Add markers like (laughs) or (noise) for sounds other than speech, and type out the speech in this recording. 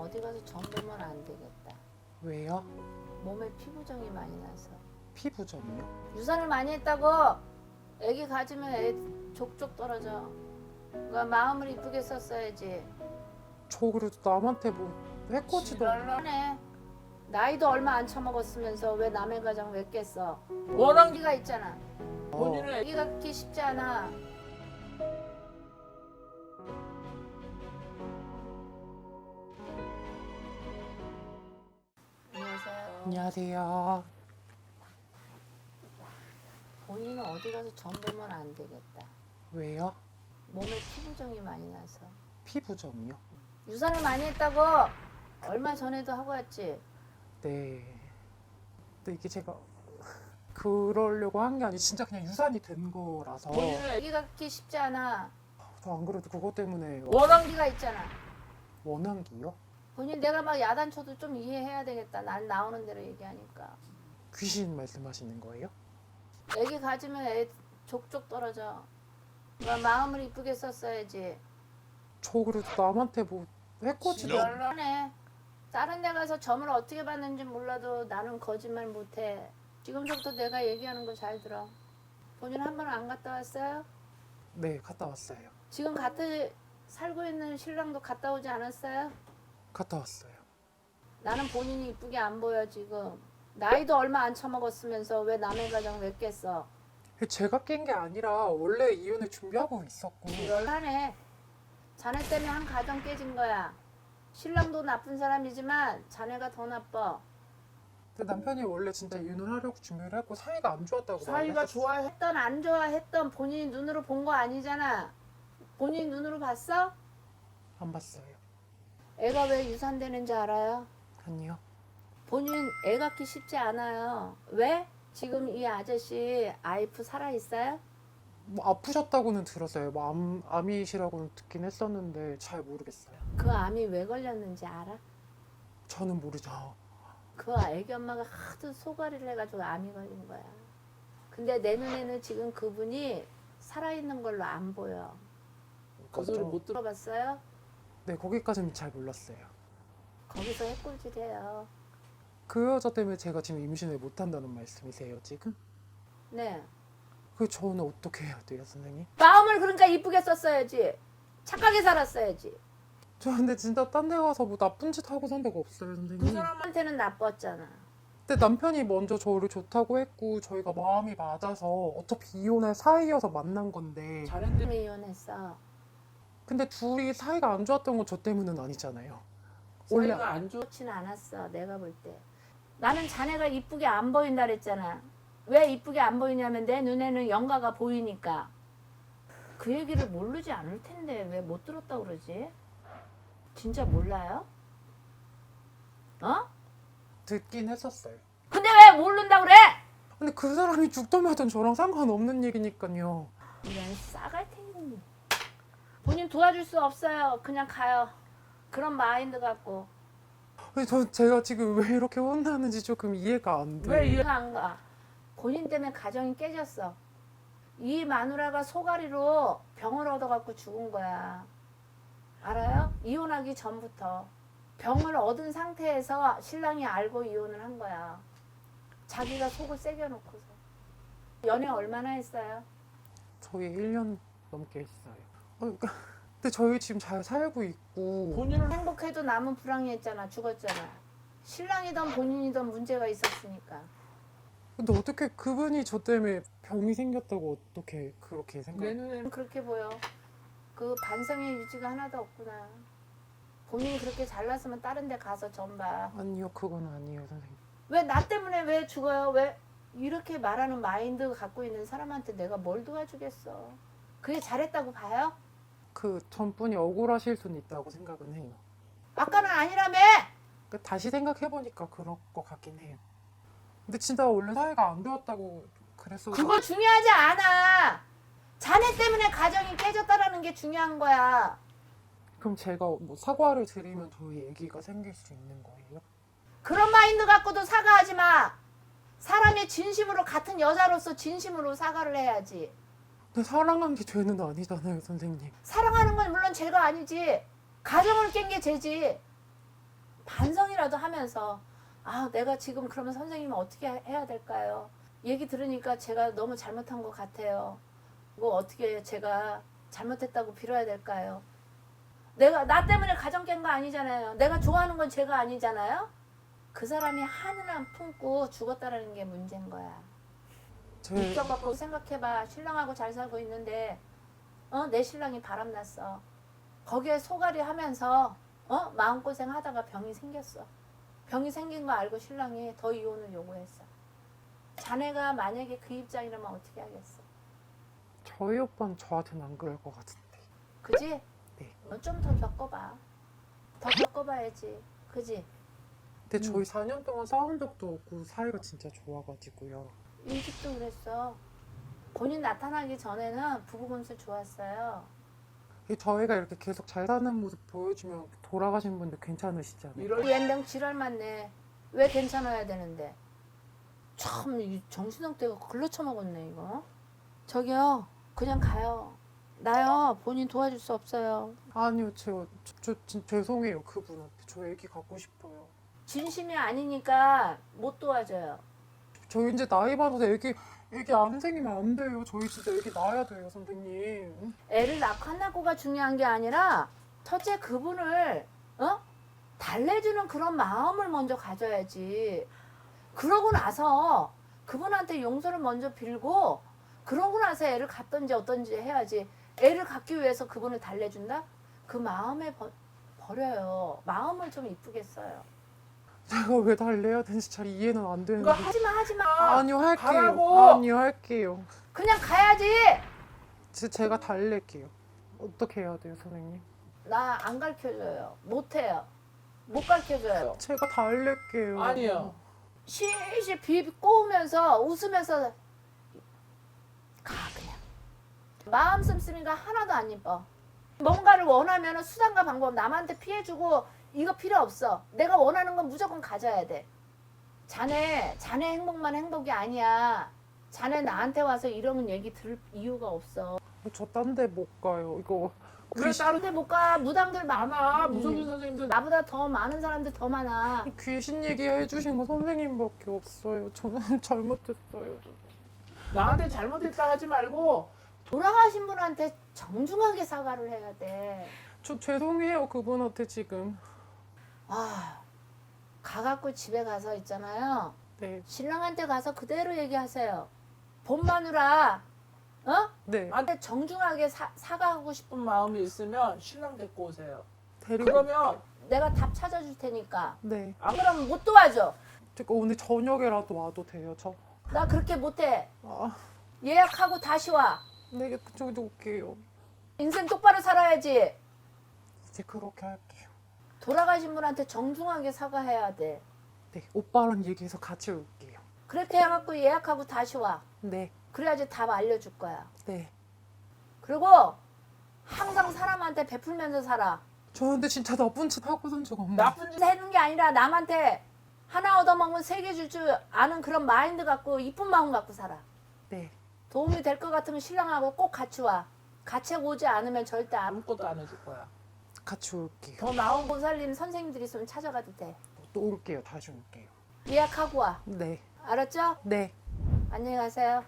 어디 가서 점 보면 안 되겠다. 왜요? 몸에 피부정이 많이 나서. 피부점이요? 유산을 많이 했다고 애기 가지면 애 족족 떨어져. 그러니까 마음을 이쁘게 썼어야지. 저 그래도 남한테 뭐 해코지도 않- 네 나이도 얼마 안 처먹었으면서 왜 남의 가정 왜 깼어? 워낙 애기가 있잖아. 어, 본인은 애기가 그렇게 쉽지 않아. 안녕하세요. 본인은 어디 가서 점 보면 안 되겠다. 왜요? 몸에 피부정이 많이 나서. 피부점이요? 유산을 많이 했다고 얼마 전에도 하고 왔지. 네. 근데 이게 제가 그러려고 한 게 아니 진짜 그냥 유산이 된 거라서 본인은 애기가 그렇게 쉽지 않아. 저 안 그래도 그것 때문에 애기가 있잖아. 원한기요? 본인 내가 막 야단쳐도 좀 이해해야 되겠다. 난 나오는 대로 얘기하니까. 귀신 말씀하시는 거예요? 애기 가지면 애 족족 떨어져. 그러니까 마음을 이쁘게 썼어야지. 저 그래도 남한테 뭐 해코지도 않- 연락해. 다른 데 가서 점을 어떻게 받는지 몰라도 나는 거짓말 못해. 지금부터 내가 얘기하는 거 잘 들어. 본인 한 번 안 갔다 왔어요? 네 갔다 왔어요. 지금 같이 살고 있는 신랑도 갔다 오지 않았어요? 갔다 왔어요. 나는 본인이 이쁘게 안 보여 지금. 나이도 얼마 안 처먹었으면서 왜 남의 가정 왜 깼어? 제가 깬 게 아니라 원래 이혼을 준비하고 있었고 하네. 자네 때문에 한 가정 깨진 거야. 신랑도 나쁜 사람이지만 자네가 더 나빠. 근데 남편이 원래 진짜 이혼을 하려고 준비를 했고 사이가 안 좋았다고 사이가 말을 좋아해 했던 안 좋아했던 본인이 눈으로 본 거 아니잖아. 본인이 눈으로 봤어? 안 봤어요. 애가 왜 유산되는지 알아요? 아니요. 본인 애 갖기 쉽지 않아요. 왜? 지금 이 아저씨 아이프 살아 있어요? 뭐 아프셨다고는 들었어요. 뭐 암, 암이시라고는 듣긴 했었는데 잘 모르겠어요. 그 암이 왜 걸렸는지 알아? 저는 모르죠. 그 애기 엄마가 하도 소가리를 해가지고 암이 걸린 거야. 근데 내 눈에는 지금 그분이 살아있는 걸로 안 보여. 그 소리 못 들어 들어봤어요? 네, 거기까지는 잘 몰랐어요. 거기서 해꿀질해요. 그 여자 때문에 제가 지금 임신을 못 한다는 말씀이세요, 지금? 네. 그 저는 어떻게 해야 돼요, 선생님? 마음을 그러니까 이쁘게 썼어야지. 착하게 살았어야지. 저 근데 진짜 딴 데 가서 뭐 나쁜 짓 하고 산 데가 없어요, 그 선생님. 사람한테는 나빴잖아. 근데 남편이 먼저 저를 좋다고 했고 저희가 마음이 맞아서 어차피 이혼할 사이여서 만난 건데 때문에 이혼했어. 근데 둘이 사이가 안 좋았던 건 저 때문은 아니잖아요. 원래 사이가 안 좋아 그렇지는 않았어. 내가 볼 때. 나는 자네가 이쁘게 안 보인다 그랬잖아. 왜 이쁘게 안 보이냐면 내 눈에는 영가가 보이니까. 그 얘기를 모르지 않을 텐데 왜 못 들었다 그러지? 진짜 몰라요? 어? 듣긴 했었어요. 근데 왜 모른다 그래? 근데 그 사람이 죽던 말든 저랑 상관없는 얘기니까요. 이런 싸갈탱이. 본인 도와줄 수 없어요. 그냥 가요. 그런 마인드 갖고. 저 제가 지금 왜 이렇게 혼나는지 조금 이해가 안 돼. 왜 이해- 이해가 안 가. 본인 때문에 가정이 깨졌어. 이 마누라가 소가리로 병을 얻어갖고 죽은 거야. 알아요? 이혼하기 전부터. 병을 얻은 상태에서 신랑이 알고 이혼을 한 거야. 자기가 속을 새겨놓고서. 연애 얼마나 했어요? 저희 1년 넘게 했어요. 어, 그러니까 (laughs) 근데 저희 지금 잘 살고 있고 본인은 행복해도 남은 불황이했잖아. 죽었잖아. 신랑이든 본인이든 문제가 있었으니까. 근데 어떻게 그분이 저 때문에 병이 생겼다고 어떻게 그렇게 생각? 내 눈에는 그렇게 보여. 그 반성의 유지가 하나도 없구나. 본인이 그렇게 잘났으면 다른 데 가서 전 봐. 아니요, 그건 아니에요, 선생님. 왜 나 때문에 왜 죽어요? 왜 이렇게 말하는 마인드 갖고 있는 사람한테 내가 뭘 도와주겠어? 그게 잘했다고 봐요? 그 전분이 억울하실 수는 있다고 생각은 해요. 아까는 아니라며! 그 다시 생각해 보니까 그럴 것 같긴 해요. 근데 진짜 원래 사이가 안 좋았다고 그랬어. 그거 중요하지 않아! 자네 때문에 가정이 깨졌다라는 게 중요한 거야. 그럼 제가 뭐 사과를 드리면 저희 아기가 생길 수 있는 거예요? 그런 마인드 갖고도 사과하지 마! 사람이 진심으로 같은 여자로서 진심으로 사과를 해야지. 근데 사랑한 게 죄는 아니잖아요, 선생님. 사랑하는 건 물론 죄가 아니지. 가정을 깬 게 죄지. 반성이라도 하면서 아 내가 지금 그러면 선생님 어떻게 해야 될까요? 얘기 들으니까 제가 너무 잘못한 것 같아요. 이거 어떻게 제가 잘못했다고 빌어야 될까요? 내가 나 때문에 가정 깬 거 아니잖아요. 내가 좋아하는 건 제가 아니잖아요. 그 사람이 한은 안 품고 죽었다라는 게 문제인 거야. 제 입장 바꿔 생각해봐. 신랑하고 잘 살고 있는데, 어, 내 신랑이 바람났어. 거기에 소갈이 하면서, 어, 마음고생 하다가 병이 생겼어. 병이 생긴 거 알고 신랑이 더 이혼을 요구했어. 자네가 만약에 그 입장이라면 어떻게 하겠어? 저희 오빠는 저한테는 안 그럴 것 같은데. 그지? 네. 너좀더 겪어봐. 더 겪어봐야지. 그지? 근데 음. 저희 4년 동안 싸운 적도 없고 사이가 진짜 좋아가지고요. 이 집도 그랬어. 본인 나타나기 전에는 부부금슬 좋았어요. 이 저희가 이렇게 계속 잘 사는 모습 보여주면 돌아가신 분들 괜찮으시잖아요. 이럴 연병 지랄 맞네. 왜 괜찮아야 되는데? 참, 이 정신없대가 글러 쳐먹었네, 이거. 저기요, 그냥 가요. 나요, 본인 도와줄 수 없어요. 아니요, 제가 저, 저 진짜 죄송해요 그분한테. 저 애기 갖고 싶어요. 진심이 아니니까 못 도와줘요. 저 이제 나이 많아서 애기 애기 안 생기면 안 돼요. 저희 진짜 애기 낳아야 돼요, 선생님. 애를 낳고 안 낳고가 중요한 게 아니라, 첫째 그분을, 어? 달래주는 그런 마음을 먼저 가져야지. 그러고 나서 그분한테 용서를 먼저 빌고, 그러고 나서 애를 갖던지 어떤지 해야지. 애를 갖기 위해서 그분을 달래준다? 그 마음에 버, 버려요. 마음을 좀 이쁘게 써요. 제가 왜 달래야 되는지 잘 이해는 안 되는데. 그거 하지마, 하지마. 아니요, 할게요. 가라고! 아니요, 할게요. 그냥 가야지. 제, 제가 달랠게요. 어떻게 해야 돼요, 선생님? 나 안 가르쳐줘요. 못해요. 못 가르쳐줘요. 제가 달랠게요. 아니요. 실실 비 꼬우면서 웃으면서 가 그냥 마음 씀씀이가 하나도 안 이뻐 뭔가를 원하면 수단과 방법 남한테 피해주고 이거 필요 없어. 내가 원하는 건 무조건 가져야 돼. 자네 자네 행복만 행복이 아니야. 자네 나한테 와서 이런 얘기 들을 이유가 없어. 저 딴 데 못 가요. 이거 그래 귀신, 다른 근데 못 가. 무당들 많아. 많아 무속인 선생님들 나보다 더 많은 사람들 더 많아. 귀신 얘기해 주신 거 선생님밖에 없어요. 저는 (laughs) 잘못했어요. 나한테 잘못했다 하지 말고 돌아가신 분한테 정중하게 사과를 해야 돼. 저 죄송해요, 그분한테 지금. 아, 가갖고 집에 가서 있잖아요. 네, 신랑한테 가서 그대로 얘기하세요. 본 마누라, 어? 네. 나한테 정중하게 사, 사과하고 싶. 싶은 마음이 있으면 신랑 데리고 오세요 데리고. 그러면 내가 답 찾아줄 테니까. 네. 안 그러면 못 도와줘. 제가 오늘 저녁에라도 와도 돼요, 저. 나 그렇게 못해. 아, 예약하고 다시 와. 네, 그쪽도 올게요. 인생 똑바로 살아야지. 이제 그렇게 할게요. 돌아가신 분한테 정중하게 사과해야 돼. 네, 오빠랑 얘기해서 같이 올게요. 그렇게 해갖고 예약하고 다시 와. 네, 그래야지 답 알려줄 거야. 네. 그리고 항상 사람한테 베풀면서 살아. 저 근데 진짜 나쁜 짓 하고 산적 없나요? 나쁜 짓 하는 게 아니라 남한테 하나 얻어먹으면 세 개 줄 줄 아는 그런 마인드 갖고 이쁜 마음 갖고 살아. 네. 도움이 될 것 같으면 신랑하고 꼭 같이 와. 같이 오지 않으면 절대 안. 아무것도 안 해줄 거야 같이 올게요. 더 나은 보살님 선생님들 있으면 찾아가도 돼. 또 올게요. 다시 올게요. 예약하고 와. 네. 알았죠? 네. 안녕히 가세요.